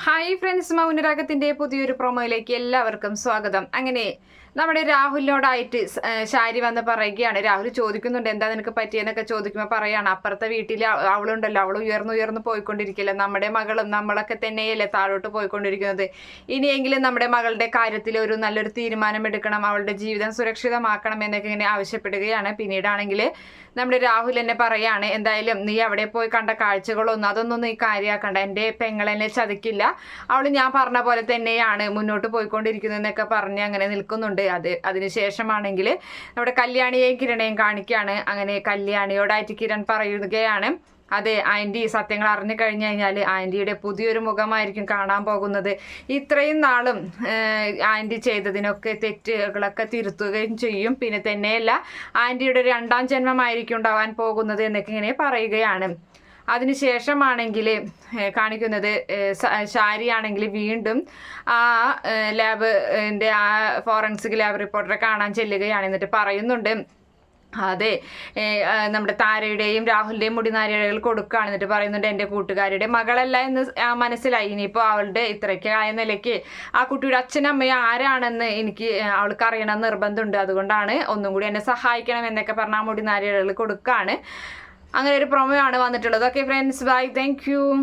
Hi friends മൗനരാഗത്തിന്റെ പുതിയൊരു പ്രൊമോയിലേക്ക് എല്ലാവർക്കും സ്വാഗതം. അങ്ങനെ നമ്മുടെ രാഹുലിനോടായിട്ട് ശാരി വന്ന് പറയുകയാണ്. രാഹുൽ ചോദിക്കുന്നുണ്ട് എന്താ നിനക്ക് പറ്റിയെന്നൊക്കെ ചോദിക്കുമ്പോൾ പറയാണ്. അപ്പുറത്തെ വീട്ടിൽ അവ- അവളുണ്ടല്ലോ. അവൾ ഉയർന്നു ഉയർന്നു പോയിക്കൊണ്ടിരിക്കില്ല. നമ്മുടെ മകളും നമ്മളൊക്കെ തന്നെയല്ലേ താഴോട്ട് പോയിക്കൊണ്ടിരിക്കുന്നത്. ഇനിയെങ്കിലും നമ്മുടെ മകളുടെ കാര്യത്തിൽ ഒരു നല്ലൊരു തീരുമാനം എടുക്കണം അവളുടെ ജീവിതം സുരക്ഷിതമാക്കണം എന്നൊക്കെ ഇങ്ങനെ ആവശ്യപ്പെടുകയാണ്. പിന്നീടാണെങ്കിൽ നമ്മുടെ രാഹുൽ എന്നെ പറയാണ് എന്തായാലും നീ അവിടെ പോയി കണ്ട കാഴ്ചകളൊന്നും അതൊന്നും നീ കാര്യമാക്കണ്ട എന്റെ പെങ്ങളെന്നെ ചതിക്കില്ല. അവൾ ഞാൻ പറഞ്ഞ പോലെ തന്നെയാണ് മുന്നോട്ട് പോയിക്കൊണ്ടിരിക്കുന്നതെന്നൊക്കെ പറഞ്ഞ് അങ്ങനെ നിൽക്കുന്നുണ്ട്. അത് അതിനുശേഷമാണെങ്കിൽ നമ്മുടെ കല്യാണിയെയും കിരണയും കാണിക്കുകയാണ് അങ്ങനെ കല്യാണിയോടായിട്ട് കിരൺ പറയുകയാണ്. അതെ ആന്റി സത്യങ്ങൾ അറിഞ്ഞു കഴിഞ്ഞു കഴിഞ്ഞാൽ ആന്റിയുടെ പുതിയൊരു മുഖമായിരിക്കും കാണാൻ പോകുന്നത്. ഇത്രയും നാളും ആന്റി ചെയ്തതിനൊക്കെ തെറ്റുകളൊക്കെ തിരുത്തുകയും ചെയ്യും. പിന്നെ തന്നെയല്ല ആന്റിയുടെ രണ്ടാം ജന്മമായിരിക്കും ഉണ്ടാവാൻ പോകുന്നത് എന്നൊക്കെ ഇങ്ങനെ പറയുകയാണ്. അതിനുശേഷമാണെങ്കിൽ കാണിക്കുന്നത് ശാരിയാണെങ്കിൽ വീണ്ടും ആ ലാബ് ആ ഫോറൻസിക് ലാബ് റിപ്പോർട്ടറെ കാണാൻ ചെല്ലുകയാണ് എന്നിട്ട് പറയുന്നുണ്ട്. അതെ നമ്മുടെ താരയുടെയും രാഹുലിന്റെയും മുടി നാരിഴകൾ കൊടുക്കുകയാണ് എന്നിട്ട് പറയുന്നുണ്ട് എന്റെ കൂട്ടുകാരുടെ മകളല്ല എന്ന് മനസ്സിലായി. ഇനിയിപ്പോൾ അവളുടെ ഇത്രയ്ക്ക് ആയ നിലയ്ക്ക് ആ കുട്ടിയുടെ അച്ഛനും അമ്മയും ആരാണെന്ന് എനിക്ക് അവൾക്ക് അറിയണം നിർബന്ധമുണ്ട്. അതുകൊണ്ടാണ് ഒന്നും കൂടി എന്നെ സഹായിക്കണം എന്നൊക്കെ പറഞ്ഞ ആ മുടി നാരിഴകൾ കൊടുക്കുകയാണ്. അങ്ങനെ ഒരു പ്രൊമോ ആണ് വന്നിട്ടുള്ളത്. Okay friends bye thank